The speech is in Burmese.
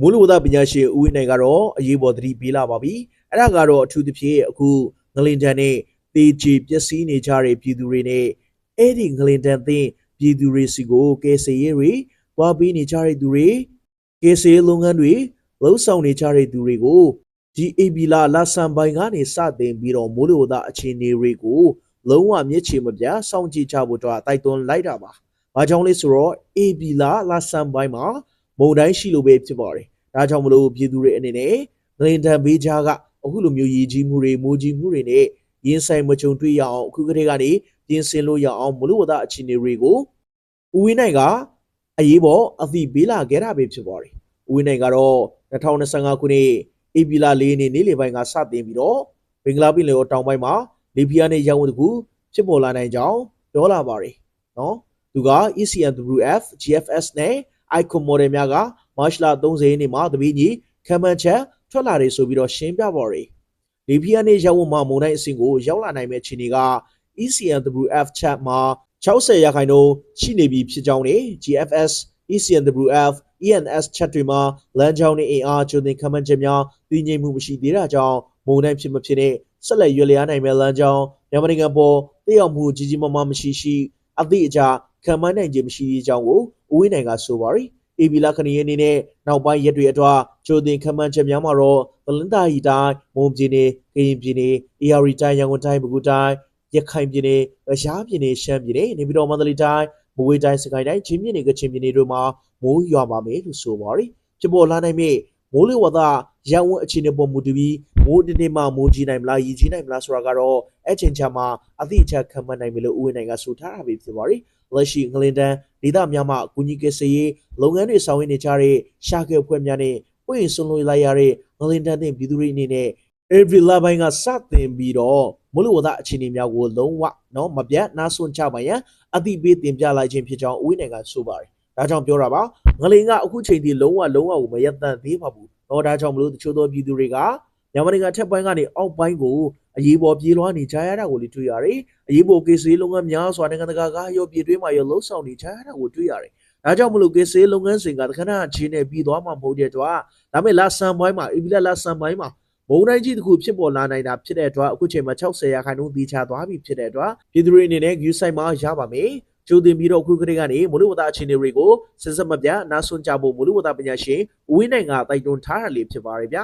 မိုးလေဝသပညာရှင်ဦးဝင်းနိုင်ကတော့အရေးပေါ်သတိပေးလာပါပြီအဲ့ဒါကတော့အထူးသဖြင့်အခုငလင်တန်နဲ့တေချီပျက်စီးနေကြတဲ့ပြည်သူတွေနဲ့အဲ့ဒီငလင်တန်သင့်ပြည်သူတွေစီကိုကယ်ဆယ်ရေးတွေတွားပေးနေကြတဲ့သူတွေကယ်ဆယ်ရေးလုပ်ငန်းတွေလှုပ်ဆောင်နေကြတဲ့သူတွေကိုဒီအေဘီလာလာဆန်ပိုင်းကနေစတင်ပြီးတော့မိုးလေဝသအခြေအနေတွေကို လုံးဝမျက်ခြေမပြတ်စောင့်ကြည့်ကြဖို့တော့တိုက်တွန်းလိုက်တာပါ။ဘာကြောင့်လဲဆိုတော့အေဘီလာလာဆန်ပိုင်းမှာ မုန်တိုင်းရှိလို့ပဲဖြစ်ပါတယ်။ဒါကြောင့်မလို့ပြည်သူတွေအနေနဲ့ငလင်တန်ဘေးကြားကအခုလိုမျိုးရည်ကြီးမှုတွေမိုးကြီးမှုတွေနဲ့ရင်ဆိုင်မကြုံတွေ့ရအောင်အခုကတည်းကနေပြင်ဆင်လို့ရအောင်မိုးလေဝသအခြေအနေတွေကိုဦးဝင်းနိုင်ကအရေးပေါ်အသိပေးလာခဲ့တာပဲဖြစ်ပါတယ်။ဦးဝင်းနိုင်ကတော့2025ခုနှစ်အေဘီလာ၄နေ့နေ့လယ်ပိုင်းကစတင်ပြီးတော့ဘင်္ဂလားပင်လယ်အော်တောင်ပိုင်းမှာလေပြင်းနဲ့ရောင်းဝတကူဖြစ်ပေါ်လာနိုင်ကြောင်းပြောလာပါတယ်နော်သူက ECNWF GFS နဲ့ ICOM model များကမတ်လ30ရက်နေ့မှာတပည့်ကြီးခံမှန်းချက်ထွက်လာတယ်ဆိုပြီးတော့ရှင်းပြပါတယ်လေပြင်းနဲ့ရောင်းဝမမုန်တိုင်းအဆင့်ကိုရောက်လာနိုင်မဲ့ခြေနေက ECNWF chat မှာ60ရာခိုင်နှုန်းရှိနေပြီဖြစ်ကြောင်းနဲ့ GFS ECNWF ENS ချက်တွေမှာလမ်းကြောင်းနဲ့အင်အားကျုံတင်ခံမှန်းချက်များတည်ငြိမ်မှုမရှိသေးတာကြောင့်မုန်တိုင်းဖြစ်မဖြစ်နဲ့ဆက်လက်ရွေ့လျားနိုင်မဲ့လမ်းကြောင်းမြန်မာနိုင်ငံပေါ်တည်ရောက်မှုကြီးကြီးမားမားမရှိရှိအသည့်အကြခံမှန်းနိုင်ခြင်းမရှိသေးကြောင်းကို ဦးဝင်းနိုင်ကဆိုပါရီအေဘီလာခဏီရဲ့အနေနဲ့နောက်ပိုင်းရက်တွေအတွက်ကျိုတင်ခံမှန်းချက်များမှာတော့သလင်းတာဟီတိုင်းမွန်ပြည်နယ်ကရင်ပြည်နယ်အေရီတိုင်းရန်ကုန်တိုင်းပဲခူးတိုင်းရခိုင်ပြည်နယ်ရရှားပြည်နယ်ရှမ်းပြည်နယ်နေပြည်တော်မန္တလေးတိုင်းမကွေးတိုင်းစကိုင်းတိုင်းချင်းပြည်နယ်ကချင်ပြည်နယ်တို့မှာမိုးရွာပါမယ်လို့ဆိုပါရီဖြစ်ပေါ်လာနိုင်မယ့်မိုးလေဝသရန်ဝန်အခြေအနေပေါ်မူတည်ပြီးမိုးတင်းတင်းမှမိုးကြီးနိုင်မလားရည်ကြီးနိုင်မလားဆိုတာကတော့အချင်းချာမှာအသည့်အချက်ခံမှန်းနိုင်မယ်လို့ဦးဝင်းနိုင်ကဆိုထားတာပဲဖြစ်ပါရီလက်ရှိငလင်တန်း ဒေသများမှအကူအညီကစေရေးလုပ်ငန်းတွေဆောင်ရွက်နေကြတဲ့ရှာကဲအဖွဲ့များနဲ့ပွင့်ဆွလွှဲလိုက်ရတဲ့ငလင်တန်းတဲ့ပြည်သူတွေအနေနဲ့ every လပိုင်းကစတင်ပြီးတော့မလို့ဝဒအခြေအနေများကိုလုံးဝနော်မပြတ်နားဆွန့်ကြပါရန်အတိပေးတင်ပြလိုက်ခြင်းဖြစ်ကြောင်းဦးနေကဆိုပါတယ်။ဒါကြောင့်ပြောတာပါငလင်ကအခုချိန်ထိလုံးဝလုံးဝကိုမရက်တန့်သေးပါဘူး။တော့ဒါကြောင့်မလို့တချို့သောပြည်သူတွေကမြန်မာနိုင်ငံထက်ပိုင်းကနေအောက်ပိုင်းကို အရေးပေါ်ပြေးလွှားနေကြရတာကိုလည်းတွေ့ရတယ်အရေးပေါ်ကေဆေးလုပ်ငန်းများစွာနိုင်ငံတကာကရောပြည်တွင်းမှာရောလှုပ်ဆောင်နေကြရတာကိုတွေ့ရတယ်ဒါကြောင့်မလို့ကေဆေးလုပ်ငန်းစဉ်ကတခဏချင်းနဲ့ပြီးသွားမှာမဟုတ်တဲ့အတွက်ဒါမဲ့လာဆန်ပိုင်းမှာအီဗီလာလာဆန်ပိုင်းမှာဘုံတိုင်းကြီးတစ်ခုဖြစ်ပေါ်လာနိုင်တာဖြစ်တဲ့အတွက်အခုချိန်မှာ60ရာခိုင်နှုန်းတီးချသွားပြီဖြစ်တဲ့အတွက်ပြည်သူတွေအနေနဲ့ view site မှာရပါမယ်ကျိုးတင်ပြီးတော့အခုကလေးကနေမလို့ဝဒအခြေအနေတွေကိုစစ်စက်မပြနားဆွန့်ကြဖို့မလို့ဝဒပညာရှင်ဦးဝင်းနိုင်ကတိုက်တွန်းထားတာလေးဖြစ်ပါတယ်ဗျာ